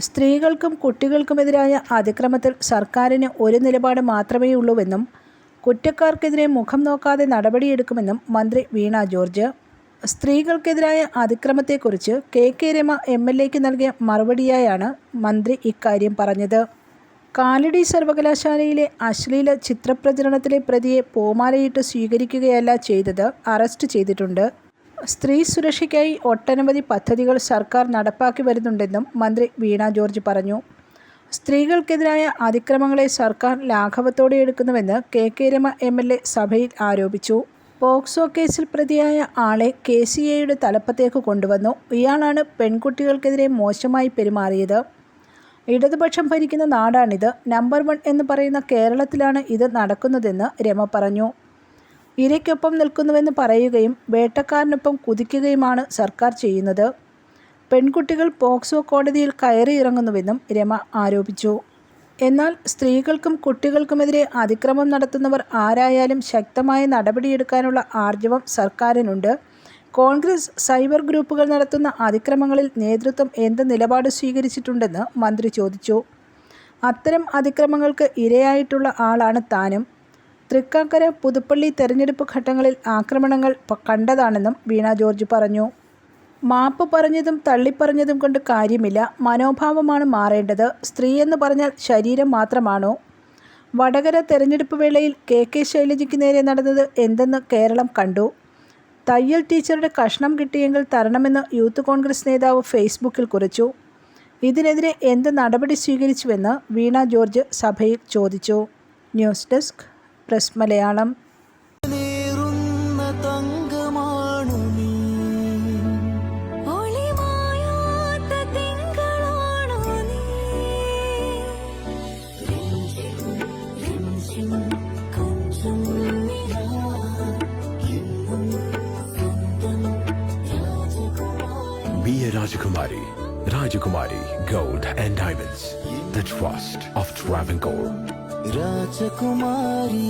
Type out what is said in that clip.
സ്ത്രീകൾക്കും കുട്ടികൾക്കുമെതിരായ അതിക്രമത്തിൽ സർക്കാരിന് ഒരു നിലപാട് മാത്രമേ ഉള്ളൂവെന്നും കുറ്റക്കാർക്കെതിരെ മുഖം നോക്കാതെ നടപടിയെടുക്കുമെന്നും മന്ത്രി വീണ ജോർജ്. സ്ത്രീകൾക്കെതിരായ അതിക്രമത്തെക്കുറിച്ച് K K Rama M L എക്ക് നൽകിയ മറുപടിയായാണ് മന്ത്രി ഇക്കാര്യം പറഞ്ഞത്. കാലടി സർവകലാശാലയിലെ അശ്ലീല ചിത്രപ്രചരണത്തിലെ പ്രതിയെ പൂമാലയിട്ട് സ്വീകരിക്കുകയല്ല ചെയ്തത് അറസ്റ്റ് ചെയ്തിട്ടുണ്ട്. സ്ത്രീ സുരക്ഷയ്ക്കായി ഒട്ടനവധി പദ്ധതികൾ സർക്കാർ നടപ്പാക്കി വരുന്നുണ്ടെന്നും മന്ത്രി വീണ ജോർജ് പറഞ്ഞു. സ്ത്രീകൾക്കെതിരായ അതിക്രമങ്ങളെ സർക്കാർ ലാഘവത്തോടെ എടുക്കുന്നുവെന്ന് K K Rama M L A സഭയിൽ ആരോപിച്ചു. പോക്സോ കേസിൽ പ്രതിയായ ആളെ കെ സി എയുടെ തലപ്പത്തേക്ക് കൊണ്ടുവന്നു. ഇയാളാണ് പെൺകുട്ടികൾക്കെതിരെ മോശമായി പെരുമാറിയത്. ഇടതുപക്ഷം ഭരിക്കുന്ന നാടാണിത്. നമ്പർ വൺ എന്ന് പറയുന്ന കേരളത്തിലാണ് ഇത് നടക്കുന്നതെന്ന് രമ പറഞ്ഞു. ഇരയ്ക്കൊപ്പം നിൽക്കുന്നുവെന്ന് പറയുകയും വേട്ടക്കാരനൊപ്പം കുതിക്കുകയുമാണ് സർക്കാർ ചെയ്യുന്നത്. പെൺകുട്ടികൾ പോക്സോ കോടതിയിൽ കയറിയിറങ്ങുന്നുവെന്നും രമ ആരോപിച്ചു. എന്നാൽ സ്ത്രീകൾക്കും കുട്ടികൾക്കുമെതിരെ അതിക്രമം നടത്തുന്നവർ ആരായാലും ശക്തമായ നടപടിയെടുക്കാനുള്ള ആർജവം സർക്കാരിനുണ്ട്. കോൺഗ്രസ് സൈബർ ഗ്രൂപ്പുകൾ നടത്തുന്ന അതിക്രമങ്ങളിൽ നേതൃത്വം എന്ത് നിലപാട് സ്വീകരിച്ചിട്ടുണ്ടെന്ന് മന്ത്രി ചോദിച്ചു. അത്തരം അതിക്രമങ്ങൾക്ക് ഇരയായിട്ടുള്ള ആളാണ് താനും. തൃക്കാക്കര പുതുപ്പള്ളി തെരഞ്ഞെടുപ്പ് ഘട്ടങ്ങളിൽ ആക്രമണങ്ങൾ കണ്ടതാണെന്നും വീണ ജോർജ് പറഞ്ഞു. മാപ്പ് പറഞ്ഞതും തള്ളിപ്പറഞ്ഞതും കൊണ്ട് കാര്യമില്ല. മനോഭാവമാണ് മാറേണ്ടത്. സ്ത്രീയെന്ന് പറഞ്ഞാൽ ശരീരം മാത്രമാണോ? വടകര തെരഞ്ഞെടുപ്പ് വേളയിൽ കെ കെ ശൈലജയ്ക്ക് നേരെ നടന്നത് എന്തെന്ന് കേരളം കണ്ടു? തയ്യൽ ടീച്ചറുടെ കഷ്ണം കിട്ടിയെങ്കിൽ തരണമെന്ന് യൂത്ത് കോൺഗ്രസ് നേതാവ് ഫേസ്ബുക്കിൽ കുറിച്ചു. ഇതിനെതിരെ എന്ത് നടപടി സ്വീകരിച്ചുവെന്ന് വീണ ജോർജ് സഭയിൽ ചോദിച്ചു. News desk press Malayalam Nila എന്നും സ്വന്തം Rajakumari. Gold and Rajakumari. Rajakumari Gold and Diamonds. Rajakumari.